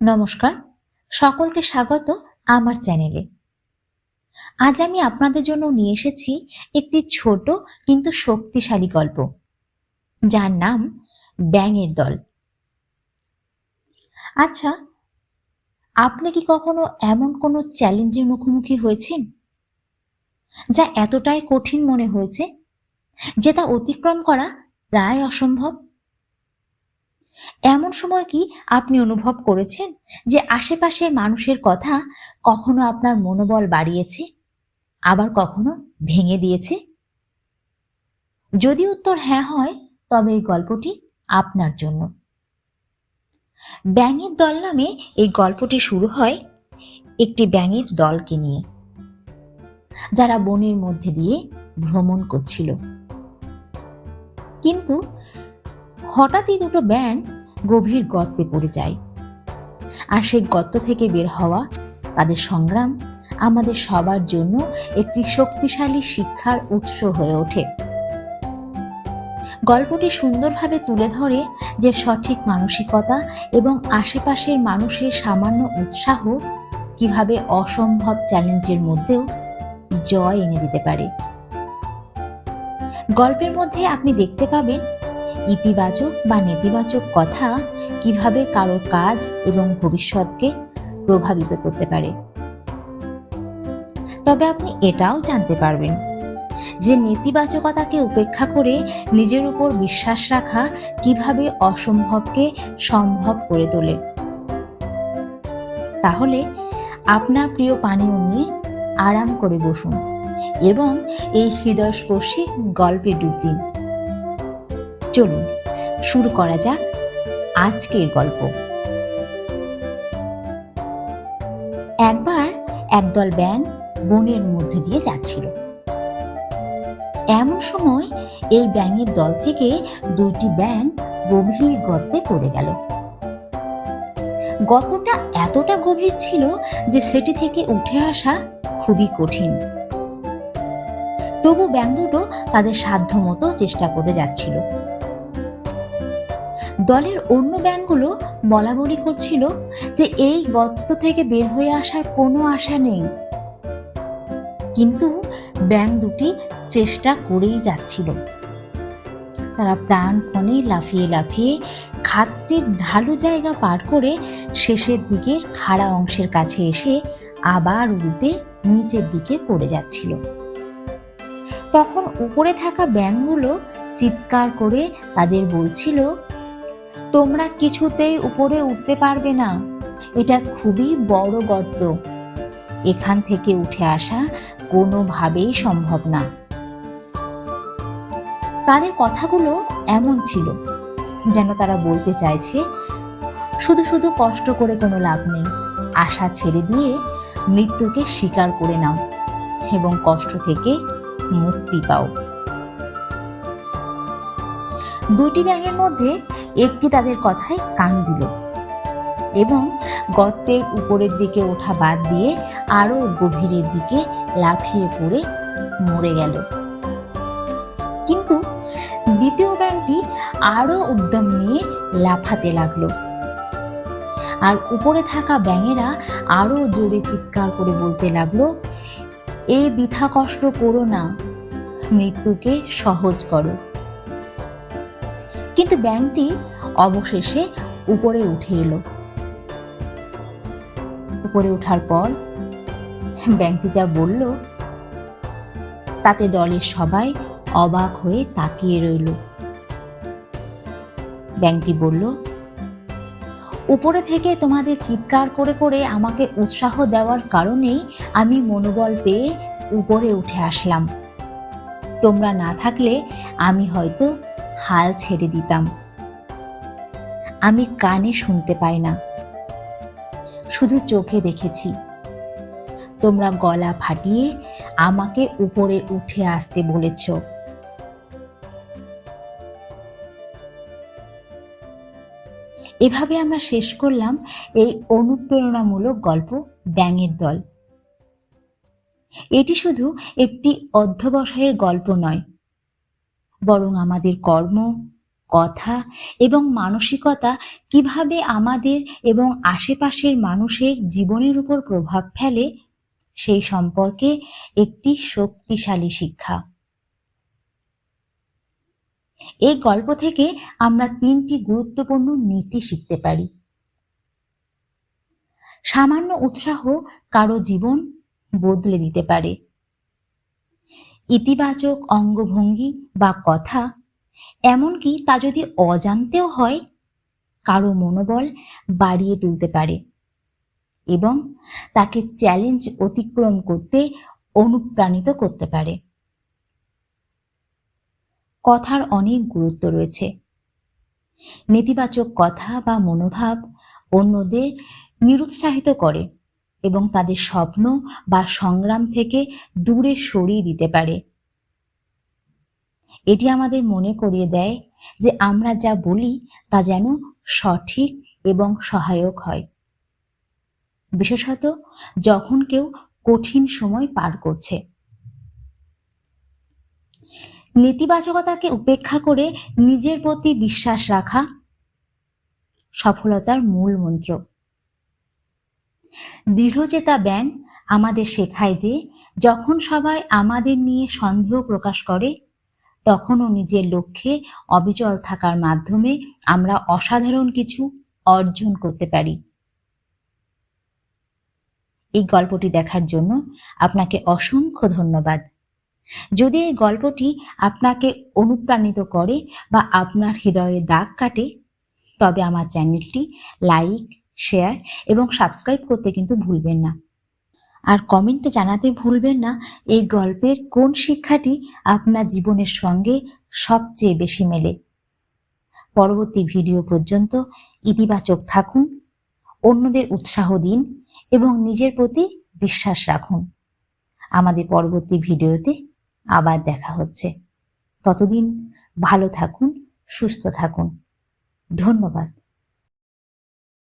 নমস্কার। সকলকে স্বাগত আমার চ্যানেলে। আজ আমি আপনাদের জন্য নিয়ে এসেছি একটি ছোট কিন্তু শক্তিশালী গল্প, যার নাম ব্যাঙের দল। আচ্ছা আপনি কি কখনো এমন কোনো চ্যালেঞ্জের মুখোমুখি হয়েছেন? যা এতটাই কঠিন মনে হয়েছে যে তা অতিক্রম করা প্রায় অসম্ভব? এমন সময় কি আপনি অনুভব করেছেন যে আশেপাশের মানুষের কথা কখনো আপনার মনোবল বাড়িয়েছে? আবার কখনো ভেঙে দিয়েছে? যদি উত্তর হ্যাঁ হয়, তবে এই গল্পটি আপনার জন্য। ব্যাঙের দল নামে এই গল্পটি শুরু হয় একটি ব্যাঙের দলকে নিয়ে, যারা বনের মধ্যে দিয়ে ভ্রমণ করছিল। কিন্তু হঠাৎই দুটো ব্যাঙ গভীর গর্তে পড়ে যায়। আর সেই গর্ত থেকে বের হওয়া, তাদের সংগ্রাম আমাদের সবার জন্য একটি শক্তিশালী শিক্ষার উৎস হয়ে ওঠে। গল্পটি সুন্দরভাবে তুলে ধরে যে সঠিক মানসিকতা এবং আশেপাশের মানুষের সামান্য উৎসাহ কীভাবে অসম্ভব চ্যালেঞ্জের মধ্যেও জয় এনে দিতে পারে। গল্পের মধ্যে আপনি দেখতে পাবেন ইতিবাচক বা নেতিবাচক কথা কীভাবে কারও কাজ এবং ভবিষ্যৎকে প্রভাবিত করতে পারে? তবে আপনি এটাও জানতে পারবেন যে নেতিবাচকতাকে উপেক্ষা করে নিজের উপর বিশ্বাস রাখা কীভাবে অসম্ভবকে সম্ভব করে তোলে। তাহলে আপনার প্রিয় পানীয় নিয়ে আরাম করে বসুন এবং এই হৃদয়স্পর্শী গল্পে ডুব দিন। চলুন, শুরু করা যাক আজকের গল্প। একবার একদল ব্যাং বনের মধ্যে দিয়ে যাচ্ছিল। এমন সময় এই ব্যাঙের দল থেকে দুইটি ব্যাং গভীর গর্তে পড়ে গেল। গর্তটা এতটা গভীর ছিল যে সেটি থেকে উঠে আসা খুবই কঠিন। তবু ব্যাং দুটো তাদের সাধ্য মতো চেষ্টা করে যাচ্ছিল। দলের অন্য বলা বলি করছিল যে এই গর্ত থেকে বের হয়ে আসার কোনো আশা নেই। কিন্তু ব্যাং দুটি চেষ্টা করেই যাচ্ছিল। তারা প্রাণপণে লাফিয়ে লাফিয়ে খাতটির ঢালু জায়গা পার করে শেষের দিকের খাড়া অংশের কাছে এসে আবার উল্টে নিচের দিকে পড়ে যাচ্ছিল। তখন উপরে থাকা ব্যাংকগুলো চিৎকার করে তাদের বলছিল তোমরা কিছুতেই উপরে উঠতে পারবে না। এটা খুবই বড় গর্ত। এখান থেকে উঠে আসা কোনোভাবেই সম্ভব না। তাদের কথাগুলো এমন ছিল, যেন তারা বলতে চাইছে, শুধু শুধু কষ্ট করে কোনো লাভ নেই। আশা ছেড়ে দিয়ে মৃত্যুকে স্বীকার করে নাও এবং কষ্ট থেকে মুক্তি পাও। দুটি ব্যাঙের মধ্যে একটি তাদের কথায় কান দিল। এবং গর্তের উপরের দিকে ওঠা বাদ দিয়ে আরও গভীরের দিকে লাফিয়ে পড়ে মরে গেল। কিন্তু দ্বিতীয় ব্যাংকটি আরও উদ্যম নিয়ে লাফাতে লাগল। আর উপরে থাকা ব্যাঙেরা আরও জোরে চিৎকার করে বলতে লাগল এই বৃথা কষ্ট করো না, মৃত্যুকে সহজ করো। কিন্তু ব্যাংকটি অবশেষে উপরে উঠে এলো। উপরে ওঠার পর ব্যাংকটি যা বলল, তাতে দলের সবাই অবাক হয়ে তাকিয়ে রইল। ব্যাংকটি বলল, উপরে থেকে তোমাদের চিৎকার করে করে আমাকে উৎসাহ দেওয়ার কারণেই আমি মনোবল পেয়ে উপরে উঠে আসলাম। তোমরা না থাকলে আমি হয়তো হাল ছেড়ে দিতাম। আমি কানে শুনতে পাই না। শুধু চোখে দেখেছি। তোমরা গলা ফাটিয়ে আমাকে উপরে উঠে আসতে বলেছ। এভাবে আমরা শেষ করলাম এই অনুপ্রেরণামূলক গল্প ব্যাঙের দল। এটি শুধু একটি অধ্যবসায়ের গল্প নয় বরং আমাদের কর্ম, কথা এবং মানসিকতা কীভাবে আমাদের এবং আশেপাশের মানুষের জীবনের উপর প্রভাব ফেলে, সেই সম্পর্কে একটি শক্তিশালী শিক্ষা। এই গল্প থেকে আমরা তিনটি গুরুত্বপূর্ণ নীতি শিখতে পারি। সামান্য উৎসাহ কারও জীবন বদলে দিতে পারে। ইতিবাচক অঙ্গভঙ্গি বা কথা, এমনকি তা যদি অজান্তেও হয় কারও মনোবল বাড়িয়ে তুলতে পারে এবং তাকে চ্যালেঞ্জ অতিক্রম করতে অনুপ্রাণিত করতে পারে। কথার অনেক গুরুত্ব রয়েছে। নেতিবাচক কথা বা মনোভাব অন্যদের নিরুৎসাহিত করে। এবং তাদের স্বপ্ন বা সংগ্রাম থেকে দূরে সরিয়ে দিতে পারে। এটি আমাদের মনে করিয়ে দেয় যে আমরা যা বলি তা যেন সঠিক এবং সহায়ক হয়। বিশেষত যখন কেউ কঠিন সময় পার করছে। নেতিবাচকতাকে উপেক্ষা করে নিজের প্রতি বিশ্বাস রাখা সফলতার মূল মন্ত্র। দৃঢ়চেতা ব্যাং আমাদের শেখায় যে, যখন সবাই আমাদের নিয়ে সন্দেহ প্রকাশ করে, তখনও নিজের লক্ষ্যে অবিচল থাকার মাধ্যমে আমরা অসাধারণ কিছু অর্জন করতে পারি। এই গল্পটি দেখার জন্য আপনাকে অসংখ্য ধন্যবাদ। যদি এই গল্পটি আপনাকে অনুপ্রাণিত করে বা আপনার হৃদয়ে দাগ কাটে, তবে আমার চ্যানেলটি লাইক শেয়ার এবং সাবস্ক্রাইব করতে কিন্তু ভুলবেন না। আর কমেন্টে জানাতে ভুলবেন না, এই গল্পের কোন শিক্ষাটি আপনার জীবনের সঙ্গে সবচেয়ে বেশি মেলে। পরবর্তী ভিডিও পর্যন্ত ইতিবাচক থাকুন, অন্যদের উৎসাহ দিন এবং নিজের প্রতি বিশ্বাস রাখুন। আমাদের পরবর্তী ভিডিওতে আবার দেখা হচ্ছে। ততদিন ভালো থাকুন, সুস্থ থাকুন। ধন্যবাদ।